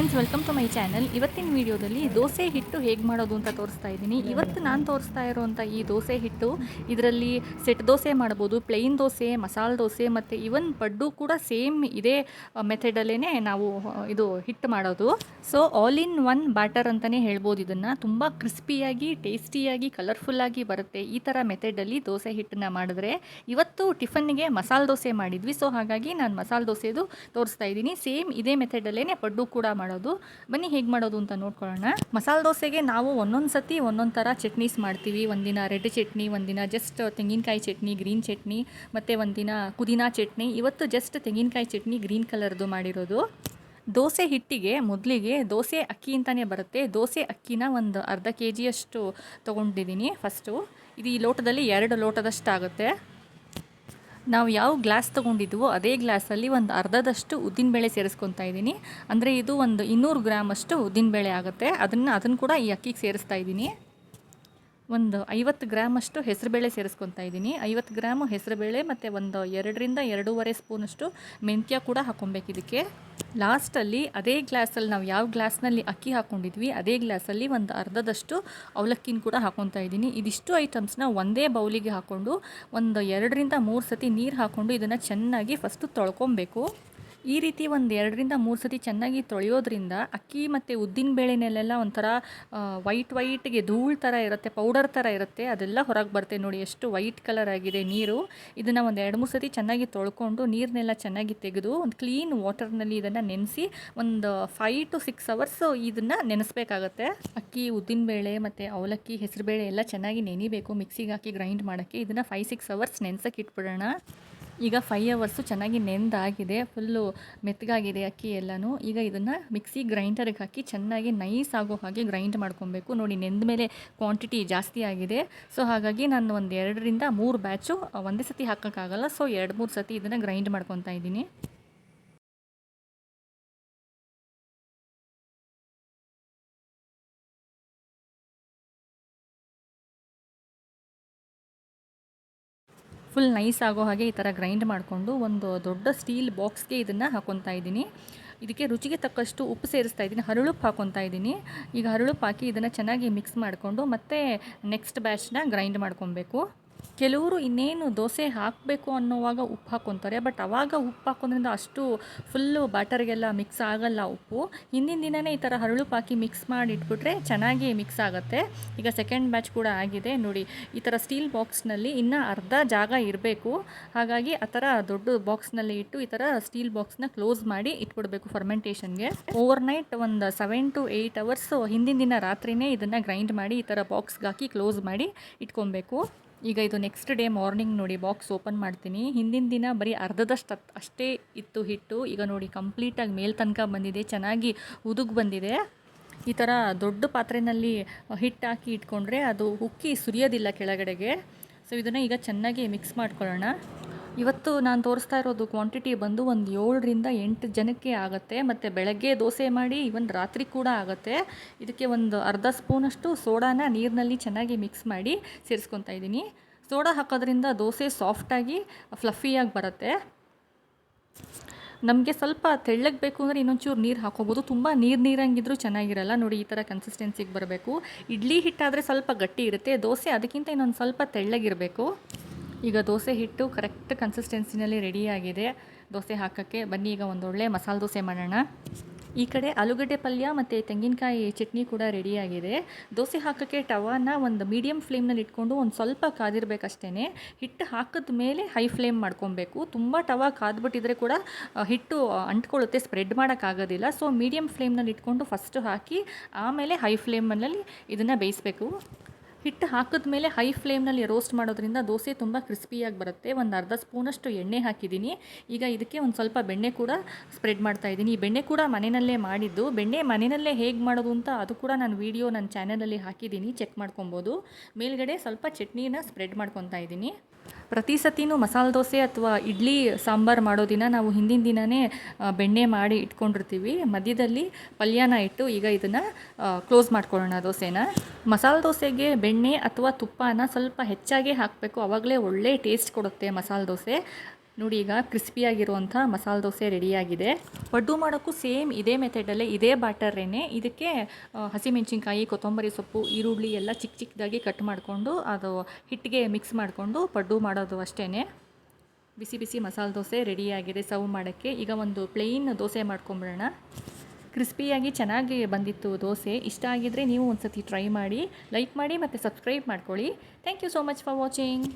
Friends welcome to my channel ಇವತ್ತಿನ ವಿಡಿಯೋದಲ್ಲಿ ದೋಸೆ ಹಿಟ್ಟು ಹೇಗೆ ಮಾಡೋದು ಅಂತ ತೋರಿಸ್ತಾ ಇದ್ದೀನಿ. ಇವತ್ತು ನಾನು ತೋರಿಸ್ತಾ ಇರೋವಂಥ ಈ ದೋಸೆ ಹಿಟ್ಟು, ಇದರಲ್ಲಿ ಸೆಟ್ ದೋಸೆ ಮಾಡ್ಬೋದು ಪ್ಲೈನ್ ದೋಸೆ, ಮಸಾಲೆ ದೋಸೆ, ಮತ್ತು ಇವನ್ ಪಡ್ಡು ಕೂಡ ಸೇಮ್ ಇದೇ ಮೆಥಡಲ್ಲೇ ನಾವು ಇದು ಹಿಟ್ಟು ಮಾಡೋದು. So all in one batter ಅಂತಲೇ ಹೇಳ್ಬೋದು ಇದನ್ನು. ತುಂಬ ಕ್ರಿಸ್ಪಿಯಾಗಿ ಟೇಸ್ಟಿಯಾಗಿ ಕಲರ್ಫುಲ್ಲಾಗಿ ಬರುತ್ತೆ ಈ ಥರ ಮೆಥಡಲ್ಲಿ ದೋಸೆ ಹಿಟ್ಟನ್ನ ಮಾಡಿದ್ರೆ. ಇವತ್ತು ಟಿಫನ್ಗೆ ಮಸಾಲೆ ದೋಸೆ ಮಾಡಿದ್ವಿ. ಸೊ ಹಾಗಾಗಿ ನಾನು ಮಸಾಲೆ ದೋಸೆದು ತೋರಿಸ್ತಾ ಇದ್ದೀನಿ. ಸೇಮ್ ಇದೇ ಮೆಥಡಲ್ಲೇ ಪಡ್ಡು ಕೂಡ ಮಾಡೋದು ಬನ್ನಿ ಹೇಗೆ ಮಾಡೋದು ಅಂತ ನೋಡ್ಕೊಳ್ಳೋಣ. ಮಸಾಲೆ ದೋಸೆಗೆ ನಾವು ಒಂದೊಂದು ಸತಿ ಒಂದೊಂದು ಥರ ಚಟ್ನೀಸ್ ಮಾಡ್ತೀವಿ. ಒಂದಿನ ರೆಡ್ ಚಟ್ನಿ, ಒಂದಿನ ಜಸ್ಟ್ ತೆಂಗಿನಕಾಯಿ ಚಟ್ನಿ ಗ್ರೀನ್ ಚಟ್ನಿ, ಮತ್ತು ಒಂದಿನ ಪುದೀನಾ ಚಟ್ನಿ. ಇವತ್ತು ಜಸ್ಟ್ ತೆಂಗಿನಕಾಯಿ ಚಟ್ನಿ ಗ್ರೀನ್ ಕಲರ್ದು ಮಾಡಿರೋದು. ದೋಸೆ ಹಿಟ್ಟಿಗೆ ಮೊದಲಿಗೆ ದೋಸೆ ಅಕ್ಕಿ ಅಂತಲೇ ಬರುತ್ತೆ. ದೋಸೆ ಅಕ್ಕಿನ ಒಂದು ಅರ್ಧ ಕೆ ಜಿಯಷ್ಟು ತೊಗೊಂಡಿದ್ದೀನಿ. ಫಸ್ಟು ಇದು ಈ ಲೋಟದಲ್ಲಿ ಎರಡು ಲೋಟದಷ್ಟು ಆಗುತ್ತೆ ನಾವು ಯಾವ ಗ್ಲಾಸ್ ತೊಗೊಂಡಿದ್ವೋ ಅದೇ ಗ್ಲಾಸಲ್ಲಿ ಒಂದು ಅರ್ಧದಷ್ಟು ಉದ್ದಿನಬೇಳೆ ಸೇರಿಸ್ಕೊತಾ ಇದ್ದೀನಿ. ಅಂದರೆ ಇದು ಒಂದು ಇನ್ನೂರು ಗ್ರಾಮಷ್ಟು ಉದ್ದಿನಬೇಳೆ ಆಗುತ್ತೆ. ಅದನ್ನು ಅದನ್ನು ಕೂಡ ಈ ಅಕ್ಕಿಗೆ ಸೇರಿಸ್ತಾ ಇದ್ದೀನಿ. ಒಂದು ಐವತ್ತು ಗ್ರಾಮಷ್ಟು ಹೆಸರುಬೇಳೆ ಸೇರಿಸ್ಕೊತಾ ಇದ್ದೀನಿ. ಐವತ್ತು ಗ್ರಾಮು ಹೆಸರುಬೇಳೆ ಮತ್ತು ಒಂದು ಎರಡರಿಂದ ಎರಡೂವರೆ ಸ್ಪೂನಷ್ಟು ಮೆಂತ್ಯ ಕೂಡ ಹಾಕೊಬೇಕು ಲಾಸ್ಟಲ್ಲಿ ಅದೇ ಗ್ಲಾಸಲ್ಲಿ ನಾವು ಯಾವ ಗ್ಲಾಸ್ನಲ್ಲಿ ಅಕ್ಕಿ ಹಾಕ್ಕೊಂಡಿದ್ವಿ, ಅದೇ ಗ್ಲಾಸಲ್ಲಿ ಒಂದು ಅರ್ಧದಷ್ಟು ಅವಲಕ್ಕಿನ ಕೂಡ ಹಾಕೊತಾ ಇದ್ದೀನಿ. ಇದಿಷ್ಟು ಐಟಮ್ಸ್ನ ಒಂದೇ ಬೌಲಿಗೆ ಹಾಕ್ಕೊಂಡು ಒಂದು ಎರಡರಿಂದ ಮೂರು ಸತಿ ನೀರು ಹಾಕ್ಕೊಂಡು ಇದನ್ನು ಚೆನ್ನಾಗಿ ಫಸ್ಟು ತೊಳ್ಕೊಬೇಕು. ಈ ರೀತಿ ಒಂದು ಎರಡರಿಂದ ಮೂರು ಸತಿ ಚೆನ್ನಾಗಿ ತೊಳೆಯೋದ್ರಿಂದ ಅಕ್ಕಿ ಮತ್ತು ಉದ್ದಿನ ಬೇಳೆನಲ್ಲೆಲ್ಲ ಒಂಥರ ವೈಟ್ ವೈಟ್ಗೆ ಧೂಳು ಥರ ಇರುತ್ತೆ ಪೌಡರ್ ಥರ ಇರುತ್ತೆ, ಅದೆಲ್ಲ ಹೊರಗೆ ಬರುತ್ತೆ ನೋಡಿ ಎಷ್ಟು ವೈಟ್ ಕಲರ್ ಆಗಿದೆ ನೀರು. ಇದನ್ನು ಒಂದು ಎರಡು ಮೂರು ಸತಿ ಚೆನ್ನಾಗಿ ತೊಳ್ಕೊಂಡು ನೀರನ್ನೆಲ್ಲ ಚೆನ್ನಾಗಿ ತೆಗೆದು ಒಂದು ಕ್ಲೀನ್ ವಾಟರ್ನಲ್ಲಿ ಇದನ್ನು ನೆನೆಸಿ ಒಂದು ಫೈ ಟು ಸಿಕ್ಸ್ ಅವರ್ಸ್ ಇದನ್ನು ನೆನೆಸ್ಬೇಕಾಗತ್ತೆ. ಅಕ್ಕಿ ಉದ್ದಿನಬೇಳೆ ಮತ್ತು ಅವಲಕ್ಕಿ ಹೆಸರುಬೇಳೆ ಎಲ್ಲ ಚೆನ್ನಾಗಿ ನೆನಿಬೇಕು ಮಿಕ್ಸಿಗೆ ಹಾಕಿ ಗ್ರೈಂಡ್ ಮಾಡೋಕ್ಕೆ. ಇದನ್ನು ಫೈವ್ ಸಿಕ್ಸ್ ಅವರ್ಸ್ ನೆನೆಸಕ್ಕೆ ಇಟ್ಬಿಡೋಣ. ಈಗ ಫೈವ್ ಅವರ್ಸು ಚೆನ್ನಾಗಿ ನೆಂದಾಗಿದೆ ಫುಲ್ಲು ಮೆತ್ತಗಾಗಿದೆ ಅಕ್ಕಿ ಎಲ್ಲನೂ. ಈಗ ಇದನ್ನು ಮಿಕ್ಸಿ ಗ್ರೈಂಡರ್ಗೆ ಹಾಕಿ ಚೆನ್ನಾಗಿ ನೈಸ್ ಆಗೋ ಹಾಗೆ ಗ್ರೈಂಡ್ ಮಾಡ್ಕೊಬೇಕು. ನೋಡಿ ನೆಂದ ಮೇಲೆ ಕ್ವಾಂಟಿಟಿ ಜಾಸ್ತಿ ಆಗಿದೆ. ಸೊ ಹಾಗಾಗಿ ನಾನು ಒಂದು ಎರಡರಿಂದ ಮೂರು ಬ್ಯಾಚು ಒಂದೇ ಸತಿ ಹಾಕೋಕ್ಕಾಗಲ್ಲ. ಸೊ ಎರಡು ಮೂರು ಸತಿ ಇದನ್ನು ಗ್ರೈಂಡ್ ಮಾಡ್ಕೊತಾ ಇದ್ದೀನಿ. ಫುಲ್ ನೈಸ್ ಆಗೋ ಹಾಗೆ ಈ ಥರ ಗ್ರೈಂಡ್ ಮಾಡಿಕೊಂಡು ಒಂದು ದೊಡ್ಡ ಸ್ಟೀಲ್ ಬಾಕ್ಸ್ಗೆ ಇದನ್ನು ಹಾಕೊತಾ ಇದ್ದೀನಿ. ಇದಕ್ಕೆ ರುಚಿಗೆ ತಕ್ಕಷ್ಟು ಉಪ್ಪು ಸೇರಿಸ್ತಾ ಇದ್ದೀನಿ. ಹರಳುಪ್ಪು ಹಾಕೊತಾ ಇದ್ದೀನಿ. ಈಗ ಹರಳುಪ್ಪು ಹಾಕಿ ಇದನ್ನು ಚೆನ್ನಾಗಿ ಮಿಕ್ಸ್ ಮಾಡಿಕೊಂಡು ಮತ್ತೆ ನೆಕ್ಸ್ಟ್ ಬ್ಯಾಚ್ನ ಗ್ರೈಂಡ್ ಮಾಡ್ಕೊಬೇಕು. ಕೆಲವರು ಇನ್ನೇನು ದೋಸೆ ಹಾಕಬೇಕು ಅನ್ನೋವಾಗ ಉಪ್ಪು ಹಾಕ್ಕೊತಾರೆ ಬಟ್ ಅವಾಗ ಉಪ್ಪು ಹಾಕೋದ್ರಿಂದ ಅಷ್ಟು ಫುಲ್ಲು ಬ್ಯಾಟರ್ಗೆಲ್ಲ ಮಿಕ್ಸ್ ಆಗಲ್ಲ ಉಪ್ಪು. ಹಿಂದಿನ ದಿನವೇ ಈ ಥರ ಹರಳುಪಾಕಿ ಮಿಕ್ಸ್ ಮಾಡಿ ಇಟ್ಬಿಟ್ರೆ ಚೆನ್ನಾಗಿ ಮಿಕ್ಸ್ ಆಗುತ್ತೆ. ಈಗ ಸೆಕೆಂಡ್ ಬ್ಯಾಚ್ ಕೂಡ ಆಗಿದೆ, ನೋಡಿ. ಈ ಥರ ಸ್ಟೀಲ್ ಬಾಕ್ಸ್ನಲ್ಲಿ ಇನ್ನೂ ಅರ್ಧ ಜಾಗ ಇರಬೇಕು. ಹಾಗಾಗಿ ಆ ಥರ ದೊಡ್ಡ ಬಾಕ್ಸ್ನಲ್ಲಿ ಇಟ್ಟು ಈ ಥರ ಸ್ಟೀಲ್ ಬಾಕ್ಸ್ನ ಕ್ಲೋಸ್ ಮಾಡಿ ಇಟ್ಬಿಡ್ಬೇಕು ಫರ್ಮೆಂಟೇಷನ್ಗೆ ಓವರ್ ನೈಟ್ ಒಂದು ಸೆವೆನ್ ಟು ಏಯ್ಟ್ ಅವರ್ಸ್ ಹಿಂದಿನ ದಿನ ರಾತ್ರಿನೇ ಇದನ್ನು ಗ್ರೈಂಡ್ ಮಾಡಿ ಈ ಥರ ಬಾಕ್ಸ್ಗೆ ಹಾಕಿ ಕ್ಲೋಸ್ ಮಾಡಿ ಇಟ್ಕೊಬೇಕು. ಈಗ ಇದು ನೆಕ್ಸ್ಟ್ ಡೇ ಮಾರ್ನಿಂಗ್ ನೋಡಿ ಬಾಕ್ಸ್ ಓಪನ್ ಮಾಡ್ತೀನಿ. ಹಿಂದಿನ ದಿನ ಬರೀ ಅರ್ಧದಷ್ಟು ಅಷ್ಟೇ ಇತ್ತು ಹಿಟ್ಟು. ಈಗ ನೋಡಿ ಕಂಪ್ಲೀಟಾಗಿ ಮೇಲ್ ತನಕ ಬಂದಿದೆ. ಚೆನ್ನಾಗಿ ಉದುಗ್ ಬಂದಿದೆ. ಈ ಥರ ದೊಡ್ಡ ಪಾತ್ರೆಯಲ್ಲಿ ಹಿಟ್ಟು ಹಾಕಿ ಇಟ್ಕೊಂಡ್ರೆ ಅದು ಉಕ್ಕಿ ಸುರಿಯೋದಿಲ್ಲ ಕೆಳಗಡೆಗೆ. ಸೊ ಇದನ್ನು ಈಗ ಚೆನ್ನಾಗಿ ಮಿಕ್ಸ್ ಮಾಡ್ಕೊಳ್ಳೋಣ. ಇವತ್ತು ನಾನು ತೋರಿಸ್ತಾ ಇರೋದು ಕ್ವಾಂಟಿಟಿ ಬಂದು ಒಂದು ಏಳರಿಂದ ಎಂಟು ಜನಕ್ಕೆ ಆಗುತ್ತೆ. ಮತ್ತು ಬೆಳಗ್ಗೆ ದೋಸೆ ಮಾಡಿ ಇವನ್ ರಾತ್ರಿ ಕೂಡ ಆಗುತ್ತೆ. ಇದಕ್ಕೆ ಒಂದು ಅರ್ಧ ಸ್ಪೂನಷ್ಟು ಸೋಡಾನ ನೀರಿನಲ್ಲಿ ಚೆನ್ನಾಗಿ ಮಿಕ್ಸ್ ಮಾಡಿ ಸೇರಿಸ್ಕೊತಾ ಇದ್ದೀನಿ. ಸೋಡಾ ಹಾಕೋದ್ರಿಂದ ದೋಸೆ ಸಾಫ್ಟಾಗಿ ಫ್ಲಫಿಯಾಗಿ ಬರುತ್ತೆ. ನಮಗೆ ಸ್ವಲ್ಪ ತೆಳ್ಳಗೆ ಬೇಕು ಅಂದರೆ ಇನ್ನೊಂಚೂರು ನೀರು ಹಾಕೋಬೋದು. ತುಂಬ ನೀರು ನೀರಂಗಿದ್ರೂ ಚೆನ್ನಾಗಿರಲ್ಲ. ನೋಡಿ, ಈ ಥರ ಕನ್ಸಿಸ್ಟೆನ್ಸಿಗೆ ಬರಬೇಕು. ಇಡ್ಲಿ ಹಿಟ್ಟಾದರೆ ಸ್ವಲ್ಪ ಗಟ್ಟಿ ಇರುತ್ತೆ. ದೋಸೆ ಅದಕ್ಕಿಂತ ಇನ್ನೊಂದು ಸ್ವಲ್ಪ ತೆಳ್ಳಗಿರಬೇಕು. ಈಗ ದೋಸೆ ಹಿಟ್ಟು ಕರೆಕ್ಟ್ ಕನ್ಸಿಸ್ಟೆನ್ಸಿನಲ್ಲಿ ರೆಡಿಯಾಗಿದೆ ದೋಸೆ ಹಾಕೋಕ್ಕೆ ಬನ್ನಿ, ಈಗ ಒಂದೊಳ್ಳೆ ಮಸಾಲೆ ದೋಸೆ ಮಾಡೋಣ. ಈ ಕಡೆ ಆಲೂಗಡ್ಡೆ ಪಲ್ಯ ಮತ್ತು ತೆಂಗಿನಕಾಯಿ ಚಟ್ನಿ ಕೂಡ ರೆಡಿಯಾಗಿದೆ ದೋಸೆ ಹಾಕೋಕ್ಕೆ ಟವಾನ ಒಂದು ಮೀಡಿಯಮ್ ಫ್ಲೇಮ್ನಲ್ಲಿ ಇಟ್ಕೊಂಡು ಒಂದು ಸ್ವಲ್ಪ ಕಾದಿರಬೇಕಷ್ಟೇ ಹಿಟ್ಟು ಹಾಕಿದ ಮೇಲೆ ಹೈ ಫ್ಲೇಮ್ ಮಾಡ್ಕೊಬೇಕು. ತುಂಬ ಟವ ಕಾದ್ಬಿಟ್ಟಿದ್ರೆ ಕೂಡ ಹಿಟ್ಟು ಅಂಟ್ಕೊಳ್ಳುತ್ತೆ ಸ್ಪ್ರೆಡ್ ಮಾಡೋಕ್ಕಾಗೋದಿಲ್ಲ. ಸೊ ಮೀಡಿಯಮ್ ಫ್ಲೇಮ್ನಲ್ಲಿ ಇಟ್ಕೊಂಡು ಫಸ್ಟು ಹಾಕಿ, ಆಮೇಲೆ ಹೈ ಫ್ಲೇಮಲ್ಲಿ ಇದನ್ನು ಬೇಯಿಸಬೇಕು. ಹಿಟ್ಟು ಹಾಕಿದ ಮೇಲೆ ಹೈ ಫ್ಲೇಮ್ನಲ್ಲಿ ರೋಸ್ಟ್ ಮಾಡೋದ್ರಿಂದ ದೋಸೆ ತುಂಬ ಕ್ರಿಸ್ಪಿಯಾಗಿ ಬರುತ್ತೆ. ಒಂದು ಅರ್ಧ ಸ್ಪೂನಷ್ಟು ಎಣ್ಣೆ ಹಾಕಿದ್ದೀನಿ. ಈಗ ಇದಕ್ಕೆ ಒಂದು ಸ್ವಲ್ಪ ಬೆಣ್ಣೆ ಕೂಡ ಸ್ಪ್ರೆಡ್ ಮಾಡ್ತಾ ಇದ್ದೀನಿ. ಈ ಬೆಣ್ಣೆ ಕೂಡ ಮನೆಯಲ್ಲೇ ಮಾಡಿದ್ದು. ಬೆಣ್ಣೆ ಮನೆಯಲ್ಲೇ ಹೇಗೆ ಮಾಡೋದು ಅಂತ ಅದು ಕೂಡ ನಾನು ವೀಡಿಯೋ ನನ್ನ ಚಾನಲಲ್ಲಿ ಹಾಕಿದ್ದೀನಿ. ಚೆಕ್ ಮಾಡ್ಕೊಬೋದು. ಮೇಲ್ಗಡೆ ಸ್ವಲ್ಪ ಚಟ್ನಿನ ಸ್ಪ್ರೆಡ್ ಮಾಡ್ಕೊತಾ ಇದ್ದೀನಿ. ಪ್ರತಿ ಸತಿನೂ ಮಸಾಲೆ ದೋಸೆ ಅಥವಾ ಇಡ್ಲಿ ಸಾಂಬಾರು ಮಾಡೋ ದಿನ ನಾವು ಹಿಂದಿನ ದಿನವೇ ಬೆಣ್ಣೆ ಮಾಡಿ ಇಟ್ಕೊಂಡಿರ್ತೀವಿ. ಮಧ್ಯದಲ್ಲಿ ಪಲ್ಯನ ಇಟ್ಟು ಈಗ ಇದನ್ನು ಕ್ಲೋಸ್ ಮಾಡ್ಕೊಳ್ಳೋಣ ದೋಸೆನ. ಮಸಾಲೆ ದೋಸೆಗೆ ಬೆಣ್ಣೆ ಅಥವಾ ತುಪ್ಪನ ಸ್ವಲ್ಪ ಹೆಚ್ಚಾಗೇ ಹಾಕಬೇಕು. ಆವಾಗಲೇ ಒಳ್ಳೆ ಟೇಸ್ಟ್ ಕೊಡುತ್ತೆ ಮಸಾಲೆ ದೋಸೆ. ನೋಡಿ ಈಗ ಕ್ರಿಸ್ಪಿಯಾಗಿರುವಂಥ ಮಸಾಲೆ ದೋಸೆ ರೆಡಿಯಾಗಿದೆ ಪಡ್ಡು ಮಾಡೋಕ್ಕೂ ಸೇಮ್ ಇದೇ ಮೆಥಡಲ್ಲೇ ಇದೇ ಬ್ಯಾಟರೇನೆ ಇದಕ್ಕೆ ಹಸಿ ಹಸಿಮೆಣಸಿನ್ಕಾಯಿ, ಕೊತ್ತಂಬರಿ ಸೊಪ್ಪು, ಈರುಳ್ಳಿ ಎಲ್ಲ ಚಿಕ್ಕ ಚಿಕ್ಕದಾಗಿ ಕಟ್ ಮಾಡಿಕೊಂಡು ಅದು ಹಿಟ್ಟಿಗೆ ಮಿಕ್ಸ್ ಮಾಡಿಕೊಂಡು ಪಡ್ಡು ಮಾಡೋದು ಅಷ್ಟೇ ಬಿಸಿ ಬಿಸಿ ಮಸಾಲೆ ದೋಸೆ ರೆಡಿಯಾಗಿದೆ ಸರ್ವ್ ಮಾಡೋಕ್ಕೆ. ಈಗ ಒಂದು ಪ್ಲೇನ್ ದೋಸೆ ಮಾಡ್ಕೊಂಬಿಡೋಣ. ಕ್ರಿಸ್ಪಿಯಾಗಿ ಚೆನ್ನಾಗಿ ಬಂದಿತ್ತು ದೋಸೆ. ಇಷ್ಟ ಆಗಿದ್ದರೆ ನೀವು ಒಂದು ಸತಿ ಟ್ರೈ ಮಾಡಿ ಲೈಕ್ ಮಾಡಿ ಮತ್ತು ಸಬ್ಸ್ಕ್ರೈಬ್ ಮಾಡ್ಕೊಳ್ಳಿ. Thank you so much for watching